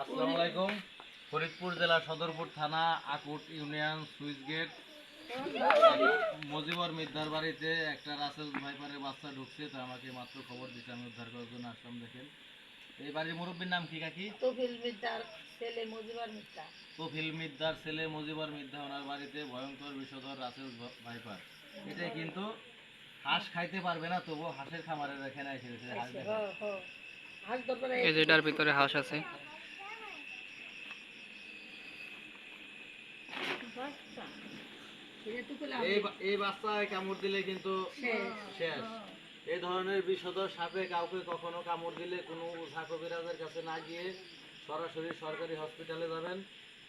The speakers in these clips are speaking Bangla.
আসসালামু আলাইকুম। ফরিদপুর জেলা সদরপুর থানা Akut union switch gate. Mojibor Middar বাড়িতে একটা রাসেল ভাইপারের বাচ্চা ঢুকছে তো আমাকে মাত্র খবর দিচ্ছে আমি উদ্ধার করার জন্য আসলাম দেখেন। এই বাড়ির মুরব্বীর নাম কি কাকি? তফিল মিদ্দার ছেলে মজিবার মিদ্দা কফিল মিদ্দার ছেলে মজিবর মিদ্দা ওনার বাড়িতে ভয়ঙ্কর বিষধর রাসেল ভাইপার। এটা কিন্তু হাঁস খাইতে পারবে না তবুও হাঁসের খামারে রেখে না এসেছে হাঁস ভিতরে হাঁস আছে বাচ্চা এটা তো পেলাম এই বাচ্চায় কামড় দিলে কিন্তু শেষ। এই ধরনের বিষধর সাপে কাউকে কখনো কামড় দিলে কোনো ওঝা কবিরাজের কাছে না গিয়ে সরাসরি সরকারি হসপিটালে যাবেন।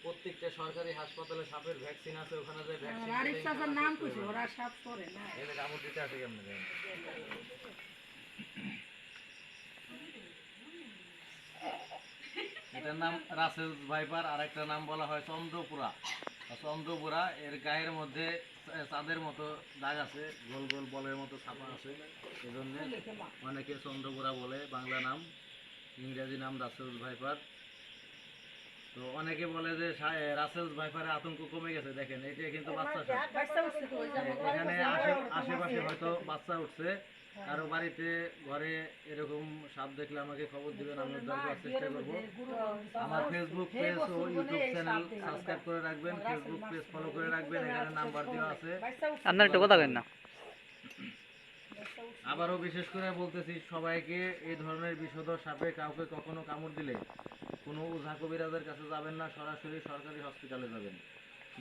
প্রত্যেকটা সরকারি হাসপাতালে সাপের ভ্যাকসিন আছে ওখানে যে ভ্যাকসিন আরেক চাচার নাম কইছে ওরা সাপ করে না। এনে কামড় দিতে আসে কেমন এটার নাম রাসেল ভাইপার আর একটা নাম বলা হয় চন্দ্রপুরা। চন্দ্রপুরা এর গায়ের মধ্যে চাঁদের মতো দাগ আছে, গোল গোল বলের মতো ছাপা আছে। এজন্য অনেকে চন্দ্রপুরা বলে, বাংলা নাম, ইংরেজি নাম রাসেল ভাইপার। তো অনেকে বলে যে সা- রাসেল ভাইপারের আতঙ্ক কমে গেছে দেখেন এটা কিন্তু বাচ্চা এখানে আশে- আশেপাশে হয়তো বাচ্চা উঠছে। কারও বাড়িতে ঘরে এরকম সাপ দেখলে আমাকে খবর দিবেন আমি উদ্ধার করার চেষ্টা করব। আমার ফেসবুক পেজ ও ইউটিউব চ্যানেল সাবস্ক্রাইব করে রাখবেন ফেসবুক পেজ ফলো করে রাখবেন এখানে নাম্বার দেওয়া আছে। আপনার একটু কথা না। আবারও বিশেষ করে বলতেছি, সবাইকে এই ধরনের বিষধর সাপে কাউকে কখনো কামড় দিলে কোনো ওঝা কবিরাজের কাছে যাবেন না, সরাসরি সরকারি হসপিটালে যাবেন।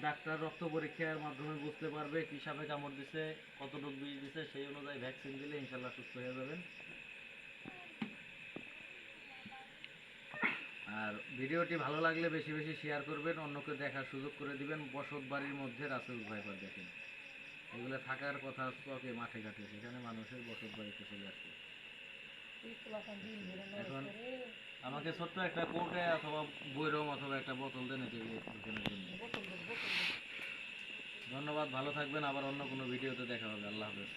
ডাক্তার রক্ত পরীক্ষার মাধ্যমে বুঝতে পারবে কি সাপে কামড় দিছে, কতটুকু বিষ দিছে, সেই অনুযায়ী ভ্যাকসিন দিলে ইনশাল্লাহ সুস্থ হয়ে যাবেন। আর ভিডিওটি ভালো লাগলে বেশি বেশি শেয়ার করবেন, অন্যকে দেখার সুযোগ করে দিবেন। বসত বাড়ির মধ্যে রাসেল ভাইপার দেখেন। এগুলো থাকার কথা চকে মাঠে ঘাটে সেখানে মানুষের বসত বাড়িতে চলে আসছে এখন আমাকে ছোট্ট একটা কোটে অথবা বৈরম অথবা একটা বোতল দেন ধন্যবাদ, ভালো থাকবেন, আবার অন্য কোনো ভিডিওতে দেখা হবে। আল্লাহ হাফেজ।